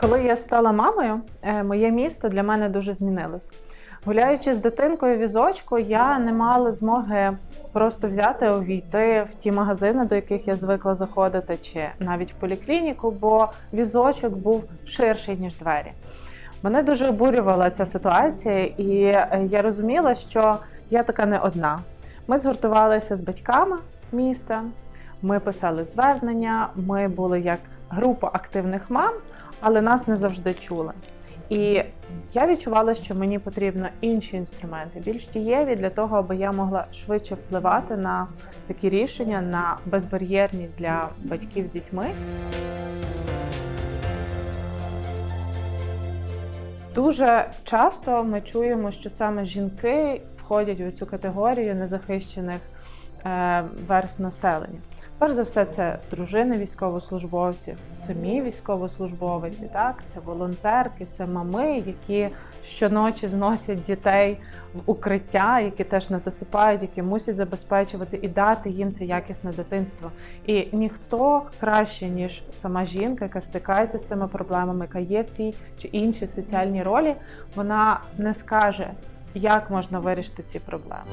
Коли я стала мамою, е, моє місто для мене дуже змінилось. Гуляючи з дитинкою візочку, я не мала змоги просто взяти увійти в ті магазини, до яких я звикла заходити, чи навіть в поліклініку, бо візочок був ширший ніж двері. Мене дуже обурювала ця ситуація, і е, я розуміла, що я така не одна. Ми згуртувалися з батьками міста, ми писали звернення, ми були як група активних мам, але нас не завжди чули. І я відчувала, що мені потрібно інші інструменти, більш дієві для того, аби я могла швидше впливати на такі рішення, на безбар'єрність для батьків з дітьми. Дуже часто ми чуємо, що саме жінки входять в цю категорію незахищених е, верст населення. Перш за все, це дружини військовослужбовців, самі військовослужбовиці, так це волонтерки, це мами, які щоночі зносять дітей в укриття, які теж не досипають, які мусять забезпечувати і дати їм це якісне дитинство. І ніхто краще ніж сама жінка, яка стикається з тими проблемами, яка є в цій чи іншій соціальній ролі, вона не скаже, як можна вирішити ці проблеми.